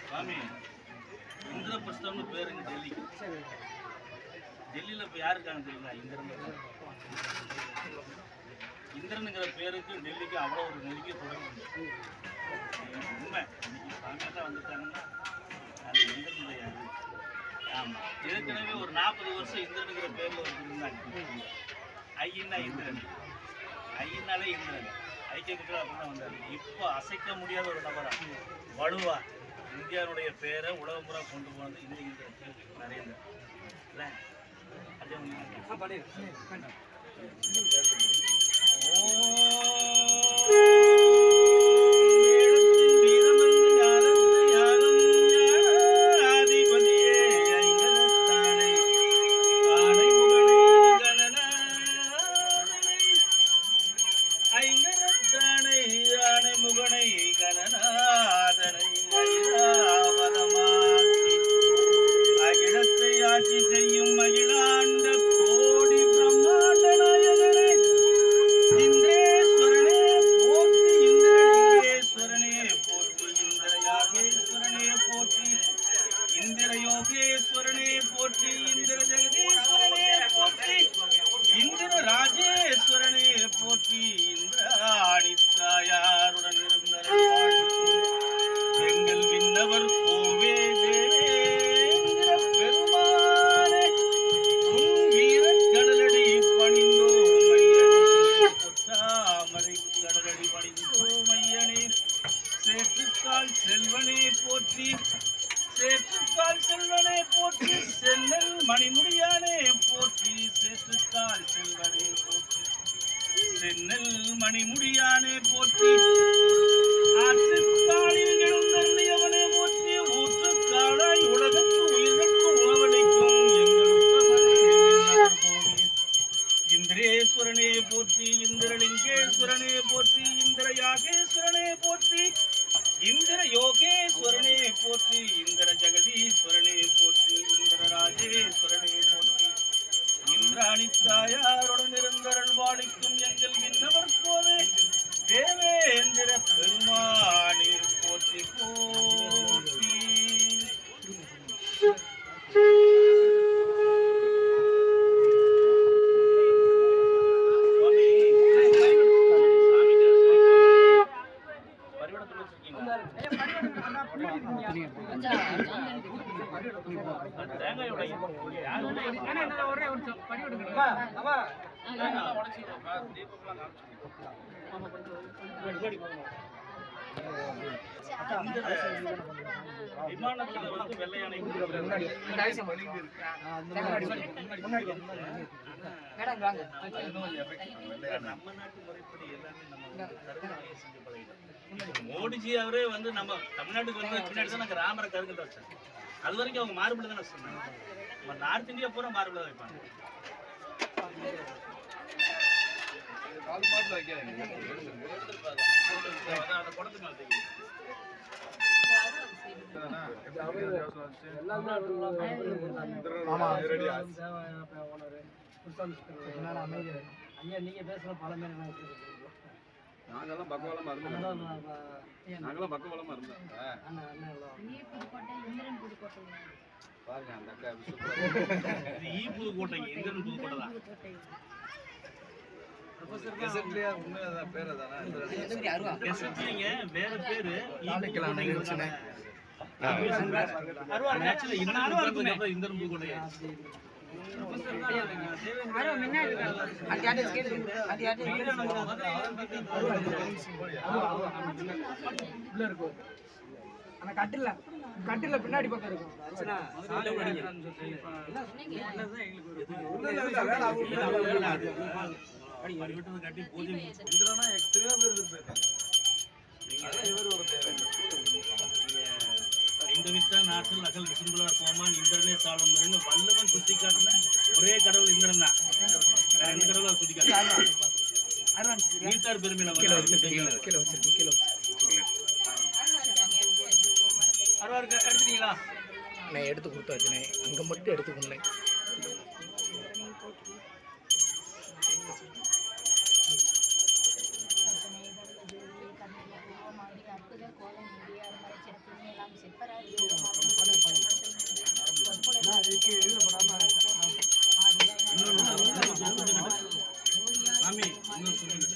சுவாமி இந்திரபிரஸ்தம்னு பேருங்க டெல்லிக்கு டெல்லியில் இப்போ யாருக்கான தெரியுங்களா இந்திரன் இந்திரனுங்கிற பேருக்கு டெல்லிக்கு அவ்வளோ ஒரு நெருங்கிய தொடர்பு உண்டு. உண்மை. இன்னைக்கு சாமியெல்லாம் வந்துட்டாங்கன்னா அது இந்திரனுடைய ஆமாம் ஏற்கனவே ஒரு நாற்பது வருஷம் இந்திரனுங்கிற பேரில் ஒரு இருந்தாங்க. ஐயன்னா இந்திரன். ஐயனாலே இந்திரன். ஐக்கிய குற்றம் அப்படிதான் வந்தார். இப்போ அசைக்க முடியாத ஒரு நபரா? வலுவா? இந்தியாவுடைய பேரை உலகம் பூரா கொண்டு போனது இந்த இந்திரன் நரேந்திரன் இல்லை? அதே உங்களுக்கு இந்திர யோகேஸ்வரனே போற்றி இந்திர ஜெகதீஸ்வரனே போற்றி. இந்திர ராஜேஸ்வரனே போற்றி வச்சிருக்கீங்களா? விமானத்துல வந்து வெள்ளை யானை நம்ம நாட்டு முறைப்படி எல்லாமே நம்ம வந்து கருங்கல்லையே செஞ்சு பழகிட்டோம். மோடிஜி அவரே வந்து நம்ம தமிழ்நாட்டுக்கு வந்து பின்னாடி தான் நாங்கள் ராமரை கருங்கல் வச்சாங்க அது வரைக்கும் அவங்க மார்பிள் தானே சொன்னாங்க. நம்ம நார்த் இந்தியா பூரா தான் வைப்பாங்க. அதான் அந்த குடத்து மேல தூக்கி. நாங்கெல்லாம் பக்கவாலமா இருந்தோம். நாங்கெல்லாம் பக்கவாலமா இருந்தோம். பாருங்க அந்த அக்கா எப்படி சூப்பரா இது ஈ புதுக்கோட்டைங்க இந்திரன் புதுக்கோட்டை தான். வேற பேரு. அந்த கட்டில கட்டில பின்னாடி பக்கம் இருக்கும் பரிவட்டத்தை ஐந்து வித்தா நாட்டில் நகல் விசும்புலார் கோமான் இந்திரனே சாலம்பரன் வல்லவன் சுட்டி காட்டின ஒரே கடவுள் இந்திரன் தான் எந்த கடவுளும் சுட்டி காட்டல நீத்தார் பெருமையில எடுத்துட்டீங்களா? நான் எடுத்து கொடுத்தாச்சுனே அங்க மட்டும் எடுத்துக்கொண்டேன் சாமி இன்னொரு சொல்லுங்க.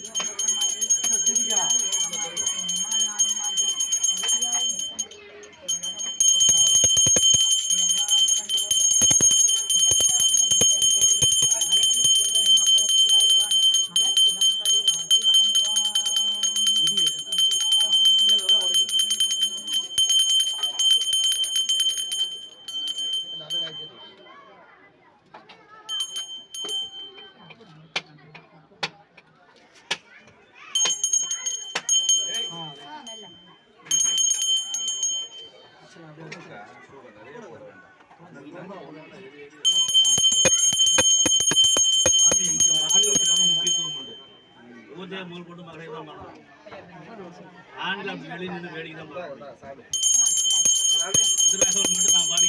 சாமி முக்கியத்துவம் உண்டு பூஜை முதல் கொண்டு மகளிர் தான் பண்ணணும் ஆண்கள் அப்படி வெளியே நின்று வேடிக்கை தான் பார்க்கணும் இந்த மட்டும் நான் பாடி